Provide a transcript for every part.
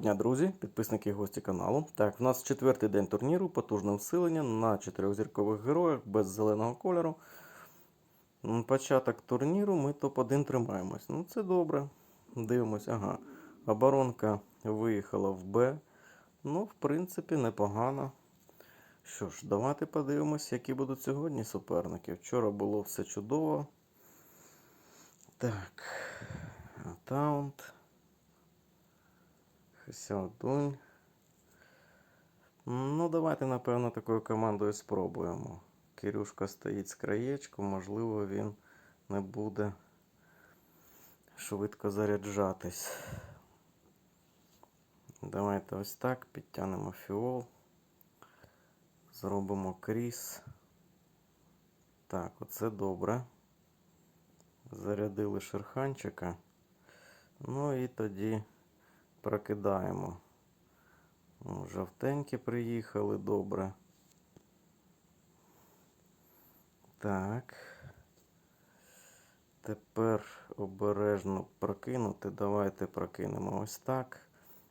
дня, друзі, підписники і гості каналу. Так, в нас четвертий день турніру, потужне всилення на чотирьохзіркових героях без зеленого кольору. Початок турніру ми топ-1 тримаємось. Ну, це добре. Дивимось, ага. Оборонка виїхала в Б. Ну, в принципі, непогано. Що ж, давайте подивимось, які будуть сьогодні суперники. Вчора було все чудово. Так. Таунт. Хасяодунь. Ну, давайте, напевно, такою командою спробуємо. Кирюшка стоїть з краєчку, можливо, він не буде швидко заряджатись. Давайте ось так, підтягнемо фіол. Зробимо кріс. Так, оце добре. Зарядили шерханчика. Ну і тоді прокидаємо. Жовтенькі приїхали, добре. Так. Тепер обережно прокинути. Давайте прокинемо ось так.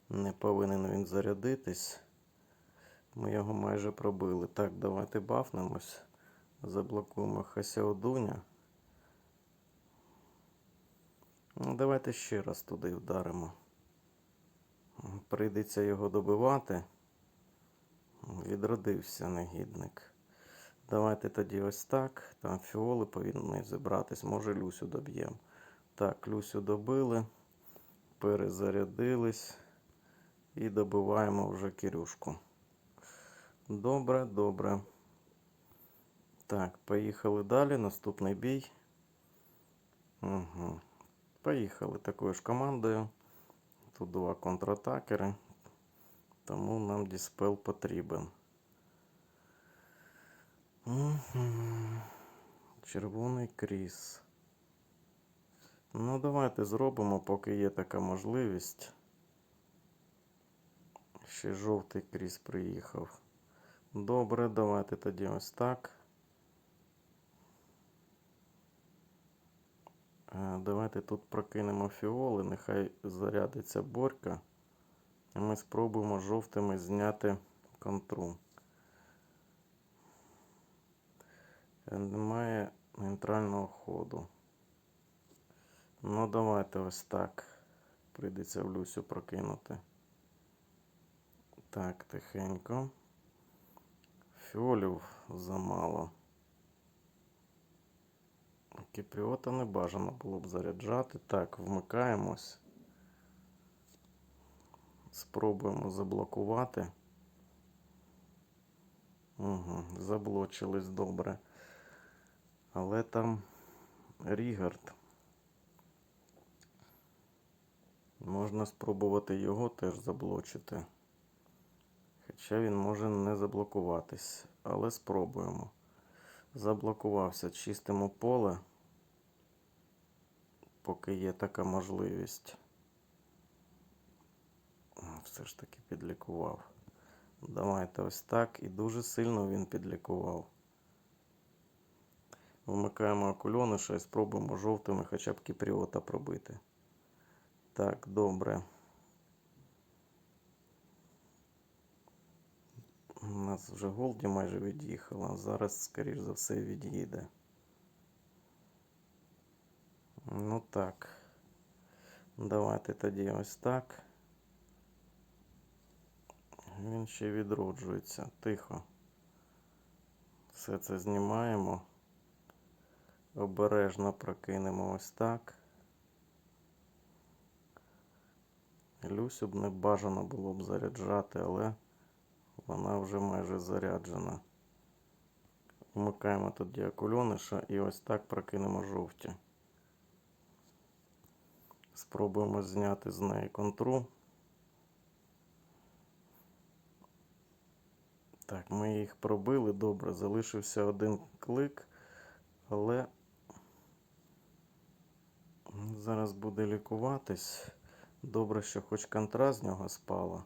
Не повинен він зарядитись. Ми його майже пробили. Так, давайте бафнемось. Заблокуємо Хасяодуня. Ну, давайте ще раз туди вдаримо. Прийдеться його добивати. Відродився негідник. Давайте тоді ось так. Там фіоли повинні зібратись. Може Люсю доб'ємо. Так, Люсю добили. Перезарядились. І добиваємо вже Кирюшку. Добре, добре. Так, поїхали далі. Наступний бій. Угу. Поїхали такою ж командою. Тут два контратакери. Тому нам діспел потрібен. Червоний кріс. Ну, давайте зробимо, поки є така можливість. Ще жовтий кріс приїхав. Добре, давайте тоді ось так. Давайте тут прокинемо фіоли, нехай зарядиться борька. І ми спробуємо жовтими зняти контру. Е, Немає нейтрального ходу. Ну, давайте ось так. Прийдеться в Люсю прокинути. Так, тихенько. Фіолів замало. Кіпріота не бажано було б заряджати. Так, вмикаємось. Спробуємо заблокувати. Угу, заблочились добре. Але там Рігард. Можна спробувати його теж заблочити. Хоча він може не заблокуватись. Але спробуємо. Заблокувався, чистимо поле, поки є така можливість. Все ж таки підлікував. Давайте ось так. І дуже сильно він підлікував. Вмикаємо окульониша і спробуємо жовтими хоча б кіпріота пробити. Так, добре. У нас вже Голді майже від'їхала. Зараз, скоріш за все, від'їде. Ну так. Давайте тоді ось так. Він ще відроджується. Тихо. Все це знімаємо. Обережно прокинемо ось так. Люсю б не бажано було б заряджати, але вона вже майже заряджена. Вмикаємо тоді акульониша і ось так прокинемо жовті. Спробуємо зняти з неї контру. Так, ми їх пробили, добре, залишився один клик, але зараз буде лікуватись. Добре, що хоч контра з нього спала.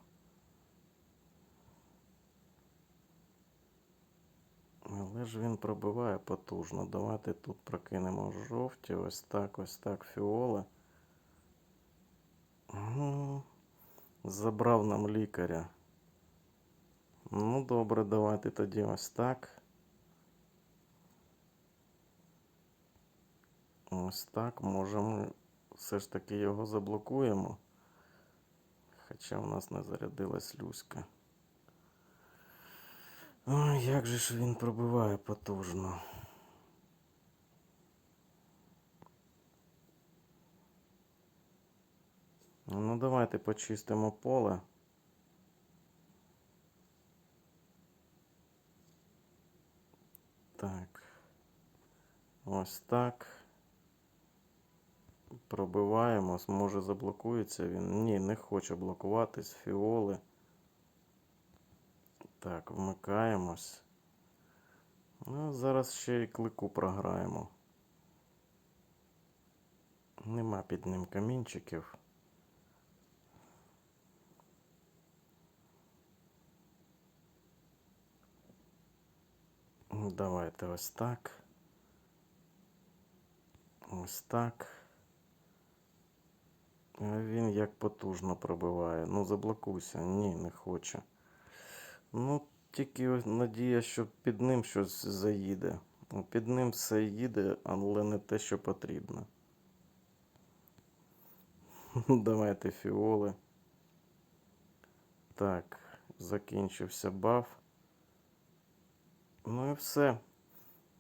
Але ж він пробиває потужно. Давайте тут прокинемо жовті. Ось так, ось так фіоли. Ну, Забрав нам лікаря. Ну, добре, давайте тоді ось так. Ось так. Може ми все ж таки його заблокуємо. Хоча у нас не зарядилась люська. Ой, як же ж він пробиває потужно. Ну, давайте почистимо поле. Так. Ось так. Пробиваємо. Може заблокується він. Ні, не хоче блокуватись. Фіоли. Так, вмикаємось. Ну, зараз ще й клику програємо. Нема під ним камінчиків. Давайте ось так. Ось так. Він як потужно пробиває. Ну, заблокуйся. Ні, не хоче. Ну, тільки надія, що під ним щось заїде. Ну, Під ним все їде, але не те, що потрібно. Давайте фіоли. Так, закінчився баф. Ну і все.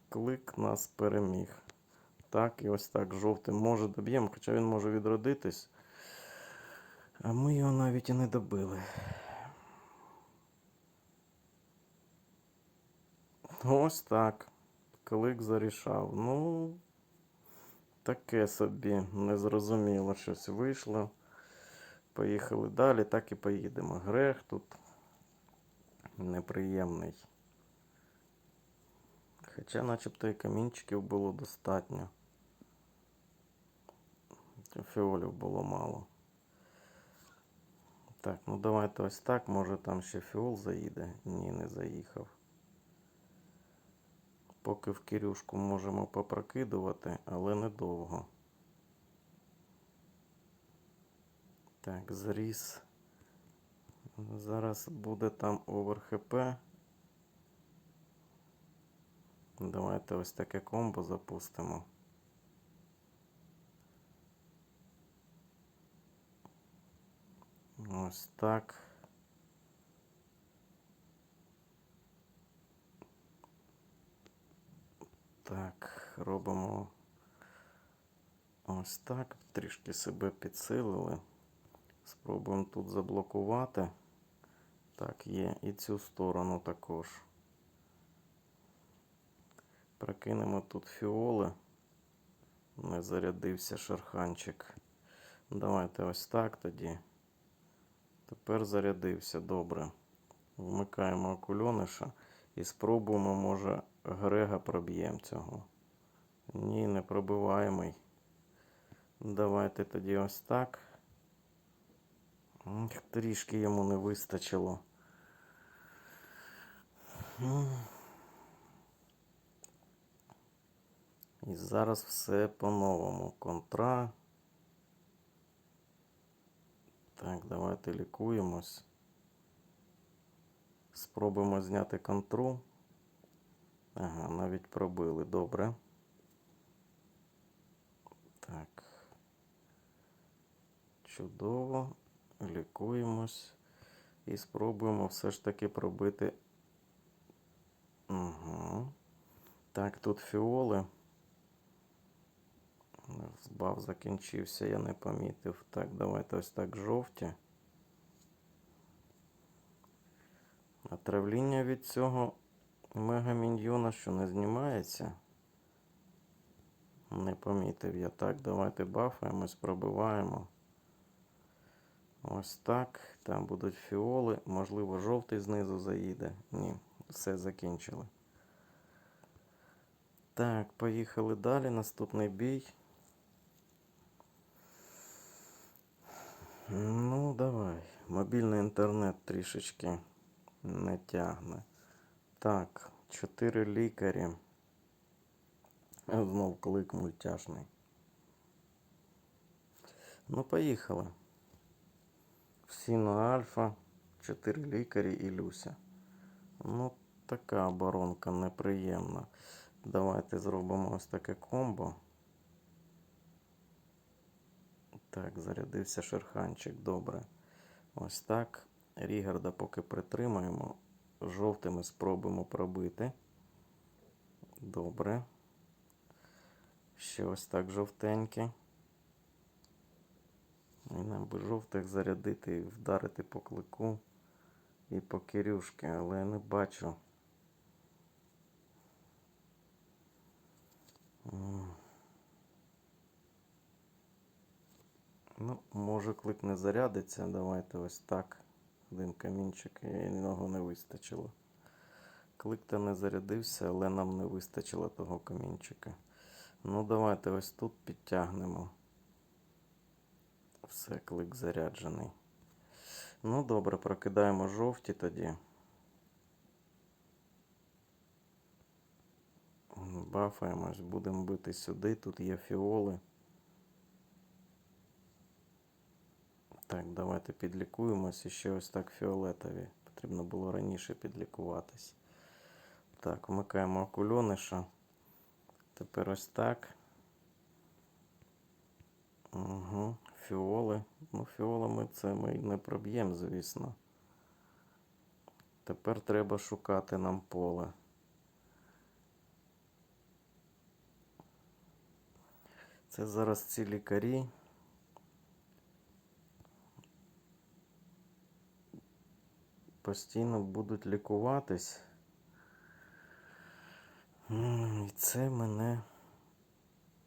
Клик нас переміг. Так, і ось так жовтим може доб'ємо, хоча він може відродитись. А ми його навіть і не добили. Ось так. Клик зарішав. Ну, таке собі незрозуміло щось вийшло. Поїхали далі, так і поїдемо. Грех тут неприємний. Хоча начебто і камінчиків було достатньо. Фіолів було мало. Так, ну давайте ось так. Може там ще фіол заїде. Ні, не заїхав. Поки в Кирюшку можемо попрокидувати, але недовго. Так, зріс. Зараз буде там овер ХП. Давайте ось таке комбо запустимо. Ось так. Так, робимо ось так. Трішки себе підсилили. Спробуємо тут заблокувати. Так, є і цю сторону також. Прокинемо тут фіоли. Не зарядився шарханчик. Давайте ось так тоді. Тепер зарядився добре. Вмикаємо окульониша і спробуємо, може, Грега проб'ємо цього. Ні, не пробиваємий. Давайте тоді ось так. Трішки йому не вистачило. І зараз все по-новому. Контра. Так, давайте лікуємось. Спробуємо зняти контру. Ага, навіть пробили. Добре. Так. Чудово. Лікуємось. І спробуємо все ж таки пробити. Угу. Так, тут фіоли. Збав закінчився, я не помітив. Так, давайте ось так жовті. Отравління від цього мегаміньйона, що не знімається. Не помітив я. Так, давайте бафаємось, пробиваємо. Ось так. Там будуть фіоли. Можливо, жовтий знизу заїде. Ні, все закінчили. Так, поїхали далі. Наступний бій. Ну, давай. Мобільний інтернет трішечки не тягне. Так, чотири лікарі. Знов клик мультяшний. Ну, поїхали. Сіна Альфа, 4 лікарі і Люся. Ну, така оборонка неприємна. Давайте зробимо ось таке комбо. Так, зарядився шерханчик, добре. Ось так. Рігарда поки притримаємо. Жовтими спробуємо пробити. Добре. Ще ось так жовтенькі. І нам би жовтих зарядити і вдарити по клику і по Кирюшки, але не бачу. Ну, може клик не зарядиться. Давайте ось так. Один камінчик і його не вистачило. Клик то не зарядився, але нам не вистачило того камінчика. Ну, давайте ось тут підтягнемо. Все, клик заряджений. Ну, добре, прокидаємо жовті тоді. Бафаємось, будемо бити сюди. Тут є фіоли. Так, давайте підлікуємось. І ще ось так фіолетові. Потрібно було раніше підлікуватись. Так, вмикаємо окульониша. Тепер ось так. Угу. Фіоли. Ну, фіолами це ми не проб'ємо, звісно. Тепер треба шукати нам поле. Це зараз ці лікарі. Постійно будуть лікуватись. І це мене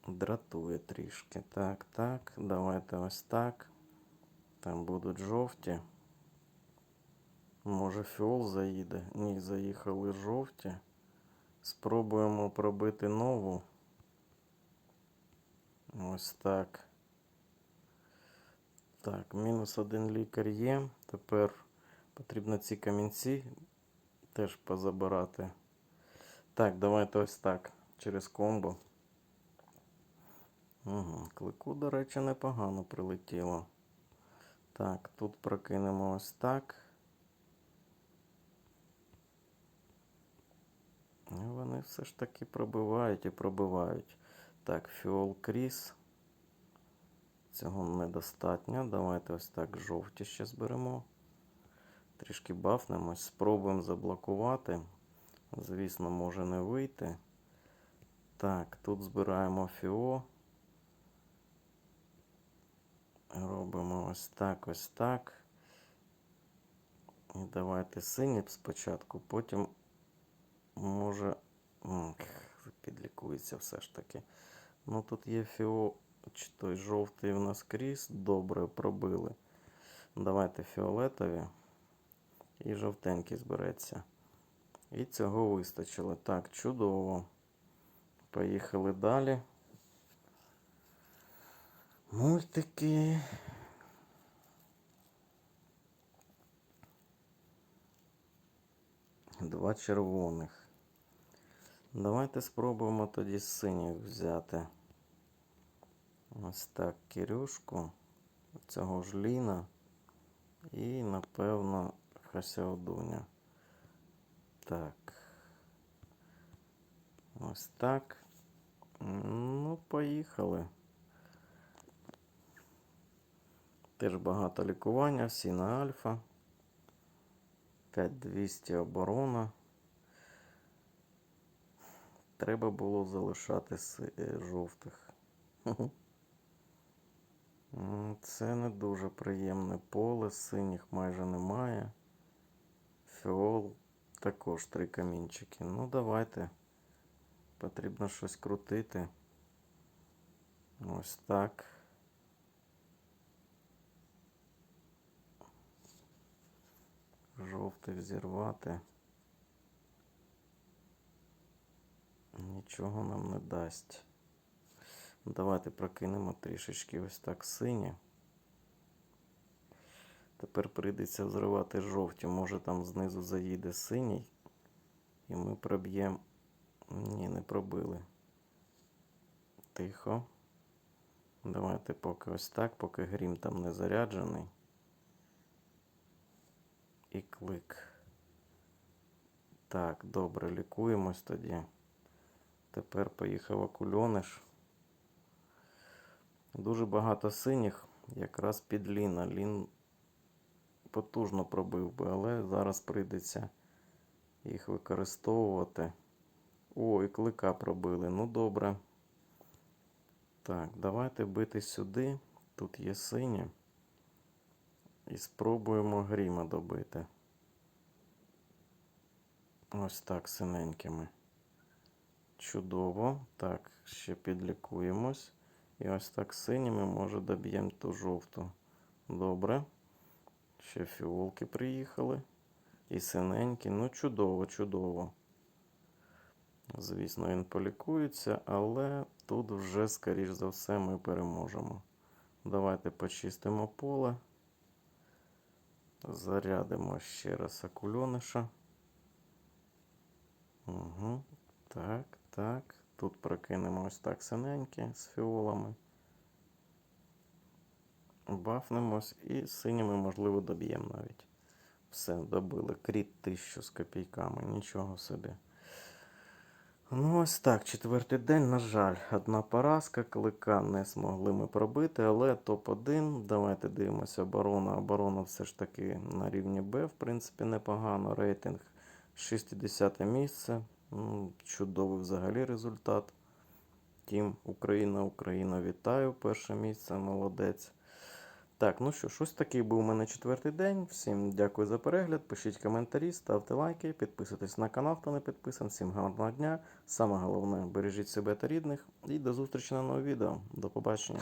дратує трішки. Так, так, давайте ось так. Там будуть жовті. Може фіол заїде? Ні, заїхали жовті. Спробуємо пробити нову. Ось так. Так, мінус один лікар є. Тепер потрібно ці камінці теж позабирати. Так, давайте ось так. Через комбо. Угу. Клику, до речі, непогано прилетіло. Так, тут прокинемо ось так. І вони все ж таки пробивають і пробивають. Так, фіол кріс. Цього недостатньо. Давайте ось так жовті ще зберемо. Трішки бафнемось. Спробуємо заблокувати. Звісно, може не вийти. Так, тут збираємо фіо. Робимо ось так, ось так. І давайте синій спочатку, потім може. Підлікується все ж таки. Ну тут є фіо, чи той жовтий у нас кріс. Добре пробили. Давайте фіолетові. І жовтенький збереться. І цього вистачило. Так, чудово. Поїхали далі. Мультики. Два червоних. Давайте спробуємо тоді синіх взяти. Ось так Кирюшку. Цього ж Ліна. І, напевно, Хасяодуня. Так. Ось так. Ну, поїхали. Теж багато лікування, всі на альфа. 5200 оборона. Треба було залишати е, жовтих. Це не дуже приємне поле, синіх майже немає. Фіол також три камінчики. Ну, давайте. Потрібно щось крутити. Ось так. Жовтих зірвати. Нічого нам не дасть. Давайте прокинемо трішечки ось так сині. Тепер прийдеться взривати жовті. Може там знизу заїде синій. І ми проб'ємо. Ні, не пробили. Тихо. Давайте поки ось так, поки грім там не заряджений. і клик. Так, добре, лікуємось тоді. Тепер поїхав окульониш. Дуже багато синіх, якраз під Ліна. Лін потужно пробив би, але зараз прийдеться їх використовувати. О, і клика пробили. Ну добре. Так, давайте бити сюди. Тут є сині. І спробуємо гріма добити. Ось так синенькими. Чудово. Так, ще підлікуємось. І ось так синіми, може, доб'ємо ту жовту. Добре. Ще фіолки приїхали. І синенькі. Ну, чудово, чудово. Звісно, він полікується, але тут вже, скоріш за все, ми переможемо. Давайте почистимо поле. Зарядимо ще раз акульониша. Угу. Так, так. Тут прокинемо ось так синенькі з фіолами. Бафнемось і синіми, можливо, доб'ємо навіть. Все, добили. Кріт 1000 з копійками. Нічого собі. Ну, ось так, четвертий день, на жаль, одна поразка, клика не змогли ми пробити, але топ-1. Давайте дивимося оборона. Оборона все ж таки на рівні Б, в принципі, непогано. Рейтинг 60 місце. Ну, Чудовий взагалі результат. Тім Україна, Україна, вітаю. Перше місце, молодець. Так, ну що ж, ось такий був у мене четвертий день. Всім дякую за перегляд. Пишіть коментарі, ставте лайки, підписуйтесь на канал, хто не підписаний. Всім гарного дня. Саме головне, бережіть себе та рідних. І до зустрічі на новому відео. До побачення.